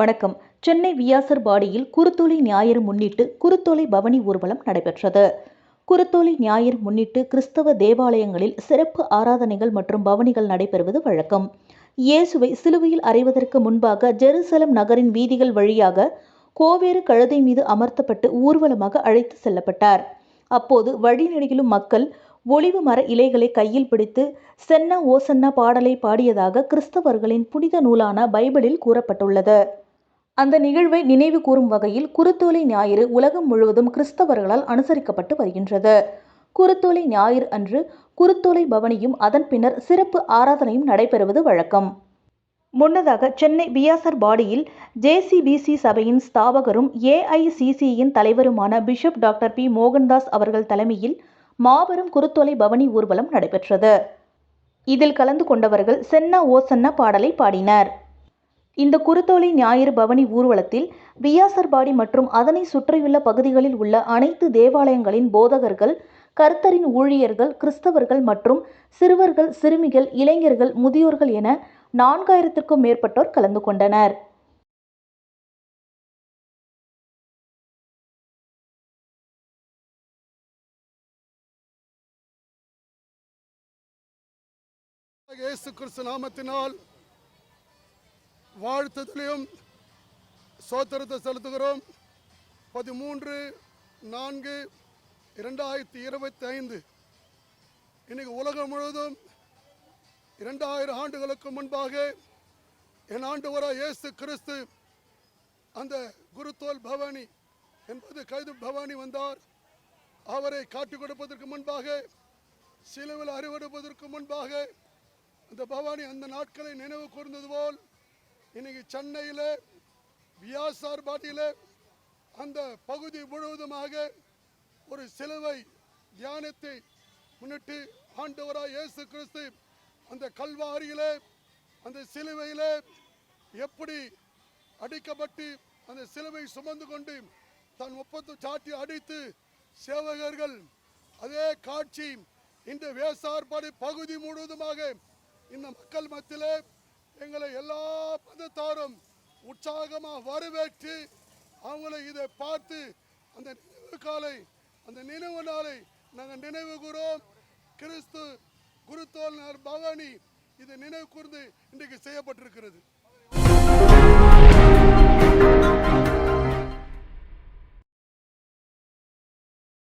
வணக்கம். சென்னை வியாசர் பாடியில் குருத்தோலை ஞாயிறு முன்னிட்டு குருத்தோலை பவனி ஊர்வலம் நடைபெற்றது. குருத்தோலை ஞாயிறு முன்னிட்டு கிறிஸ்தவ தேவாலயங்களில் சிறப்பு ஆராதனைகள் மற்றும் பவனிகள் நடைபெறுவது வழக்கம். இயேசுவை சிலுவையில் அறைவதற்கு முன்பாக ஜெருசலம் நகரின் வீதிகள் வழியாக கோவேறு கழுதை மீது அமர்த்தப்பட்டு ஊர்வலமாக அழைத்து செல்லப்பட்டார். அப்போது வழிநெடுகிலும் மக்கள் ஒளிவு மர இலைகளை கையில் பிடித்து சென்னா ஓசன்னா பாடலை பாடியதாக கிறிஸ்தவர்களின் புனித நூலான பைபிளில் கூறப்பட்டுள்ளது. அந்த நிகழ்வை நினைவு கூறும் வகையில் குருத்தோலை ஞாயிறு உலகம் முழுவதும் கிறிஸ்தவர்களால் அனுசரிக்கப்பட்டு வருகின்றது. குருத்தோலை ஞாயிறு அன்று குருத்தோலை பவனியும் அதன் பின்னர் சிறப்பு ஆராதனையும் நடைபெறுவது வழக்கம். முன்னதாக சென்னை பியாசர் பாடியில் ஜேசிபிசி சபையின் ஸ்தாபகரும் ஏஐசிசியின் தலைவருமான பிஷப் டாக்டர் பி. மோகன்தாஸ் அவர்கள் தலைமையில் மாபெரும் குருத்தோலை பவனி ஊர்வலம் நடைபெற்றது. இதில் கலந்து கொண்டவர்கள் சென்னா ஓசன்னா பாடலை பாடினர். இந்த குருத்தோலை ஞாயிறு பவனி ஊர்வலத்தில் பியாசர்பாடி மற்றும் அதனை சுற்றியுள்ள பகுதிகளில் உள்ள அனைத்து தேவாலயங்களின் போதகர்கள் கர்த்தரின் ஊழியர்கள் கிறிஸ்தவர்கள் மற்றும் சிறுவர்கள் சிறுமிகள் இளைஞர்கள் முதியோர்கள் என நான்காயிரத்திற்கும் மேற்பட்டோர் கலந்து கொண்டனர். இயேசு கிறிஸ்து நாமத்தினால் வாழ்த்துதலையும் சோத்திரத்தை செலுத்துகிறோம். பதிமூன்று நான்கு இரண்டாயிரத்தி இருபத்தி ஐந்து இன்னைக்கு உலகம் முழுவதும் இரண்டாயிரம் ஆண்டுகளுக்கு முன்பாக என் ஆண்டு இயேசு கிறிஸ்து அந்த குருத்தோல் பவானி என்பது கைது பவானி வந்தார். அவரை காட்டிக் கொடுப்பதற்கு முன்பாக சிலுவில் அறிவெடுப்பதற்கு முன்பாக அந்த பவானி அந்த நாட்களை நினைவு கூர்ந்தது போல் இன்னைக்கு சென்னையில் வியாசார் பாட்டியில் அந்த பகுதி முழுவதுமாக ஒரு சிலுவை தியானத்தை முன்னிட்டு ஆண்டவராக இயேசு கிறிஸ்து அந்த கல்வாரியில் அந்த சிலுவையில் எப்படி அடிக்கப்பட்டு அந்த சிலுவை சுமந்து கொண்டு தன் ஒப்பத்து சாட்டி அடித்து சேவகர்கள் அதே காட்சி இந்த வேசார்பாடு பகுதி முழுவதுமாக இந்த மக்கள் மத்தியில் எங்களை எல்லா மதத்தாரும் உற்சாகமாக வரவேற்று அவங்களை இதை பார்த்து அந்த நினைவு காலை அந்த நினைவு நாளை நாங்கள் நினைவுகூறோம் கிறிஸ்து குருத்தோல் பவானி இது நினைவு கூர்ந்து இன்றைக்கு செய்யப்பட்டிருக்கிறது.